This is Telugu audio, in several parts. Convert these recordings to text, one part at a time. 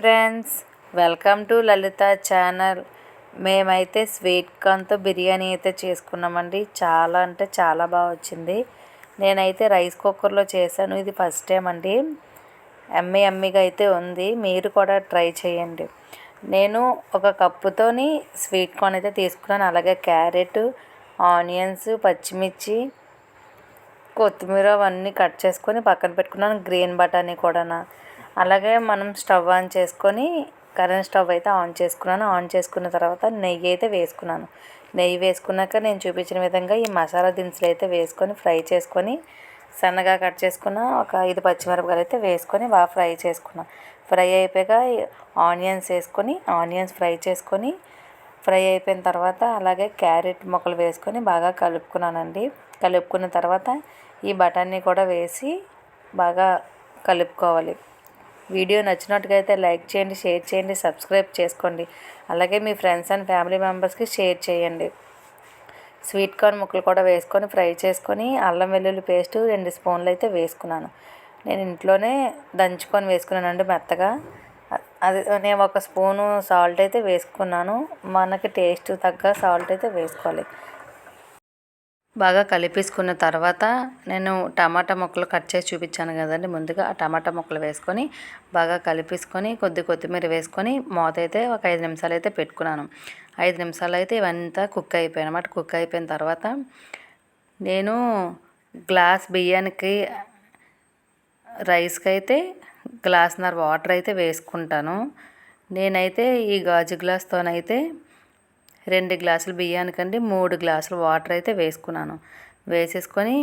Friends welcome to Lalitha channel. మేమైతే స్వీట్ కార్న్తో బిర్యానీ అయితే చేసుకున్నామండి. చాలా అంటే చాలా బాగా వచ్చింది. నేనైతే రైస్ కుక్కర్లో చేశాను. ఇది ఫస్ట్ టైం అండి. ఎమ్మి ఎమ్మిగా అయితే ఉంది. మీరు కూడా ట్రై చేయండి. నేను ఒక కప్పుతోని స్వీట్ కార్న్ అయితే తీసుకున్నాను. అలాగే క్యారెట్ ఆనియన్స్ పచ్చిమిర్చి కొత్తిమీర అవన్నీ కట్ చేసుకొని పక్కన పెట్టుకున్నాను. గ్రీన్ బటానీ కూడా అలాగే మనం స్టవ్ ఆన్ చేసుకొని కరెంట్ స్టవ్ అయితే ఆన్ చేసుకున్నాను. ఆన్ చేసుకున్న తర్వాత నెయ్యి అయితే వేసుకున్నాను. నెయ్యి వేసుకున్నాక నేను చూపించిన విధంగా ఈ మసాలా దినుసులు అయితే వేసుకొని ఫ్రై చేసుకొని సన్నగా కట్ చేసుకున్న ఒక ఐదు పచ్చిమిరపకాయలు అయితే వేసుకొని బాగా ఫ్రై చేసుకున్నాను ఫ్రై అయిపోయాక ఆనియన్స్ వేసుకొని ఆనియన్స్ ఫ్రై చేసుకొని ఫ్రై అయిపోయిన తర్వాత అలాగే క్యారెట్ ముక్కలు వేసుకొని బాగా కలుపుకున్నానండి. కలుపుకున్న తర్వాత ఈ బఠానీ కూడా వేసి బాగా కలుపుకోవాలి. వీడియో నచ్చినట్టుగా అయితే లైక్ చేయండి షేర్ చేయండి సబ్స్క్రైబ్ చేసుకోండి. అలాగే మీ ఫ్రెండ్స్ అండ్ ఫ్యామిలీ మెంబర్స్కి షేర్ చేయండి. స్వీట్ కార్న్ ముక్కలు కూడా వేసుకొని ఫ్రై చేసుకొని అల్లం వెల్లుల్లి పేస్ట్ రెండు స్పూన్లు అయితే వేసుకున్నాను. నేను ఇంట్లోనే దంచుకొని వేసుకున్నానండి మెత్తగా. అది నేను ఒక స్పూను సాల్ట్ అయితే వేసుకున్నాను. మనకి టేస్ట్ తగ్గ సాల్ట్ అయితే వేసుకోవాలి. బాగా కలిపేసుకున్న తర్వాత నేను టమాటా ముక్కలు కట్ చేసి చూపించాను కదండి ముందుగా. ఆ టమాటా ముక్కలు వేసుకొని బాగా కలిపేసుకొని కొద్ది కొత్తిమీర వేసుకొని మూత అయితే ఒక ఐదు నిమిషాలు అయితే పెట్టుకున్నాను. ఐదు నిమిషాలు అయితే ఇవంతా కుక్ అయిపోయాయి అనమాట కుక్ అయిపోయిన తర్వాత నేను గ్లాస్ బియ్యానికి రైస్కి అయితే గ్లాస్నర్ వాటర్ అయితే వేసుకుంటాను. నేనైతే ఈ గాజు గ్లాస్తోనైతే రెండు గ్లాసులు బియ్యానికండి మూడు గ్లాసులు వాటర్ అయితే వేసుకున్నాను. వేసేసుకొని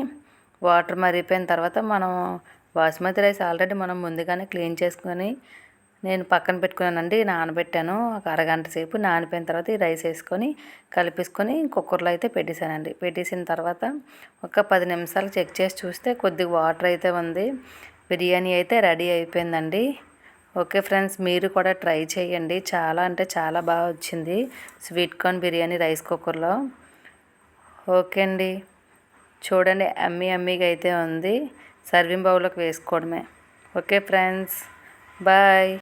వాటర్ మరిగిపోయిన తర్వాత మనం బాస్మతి రైస్ ఆల్రెడీ మనం ముందుగానే క్లీన్ చేసుకొని నేను పక్కన పెట్టుకున్నానండి నానబెట్టాను. ఒక అరగంట సేపు నానిపోయిన తర్వాత ఈ రైస్ వేసుకొని కలిపేసుకొని కుక్కర్లో అయితే పెట్టేశానండి. పెట్టేసిన తర్వాత ఒక పది నిమిషాలు చెక్ చేసి చూస్తే కొద్దిగా వాటర్ అయితే ఉంది. బిర్యానీ అయితే రెడీ అయిపోయిందండి. ఓకే ఫ్రెండ్స్ మీరు కూడా ట్రై చేయండి. చాలా అంటే చాలా బాగా వచ్చింది. స్వీట్ కార్న్ బిర్యానీ రైస్ కుక్కర్లో. ఓకే అండి. చూడండి అమ్మీ అమ్మీగా అయితే ఉంది. సర్వింగ్ బౌల్లోకి వేసుకోవడమే. Okay friends bye.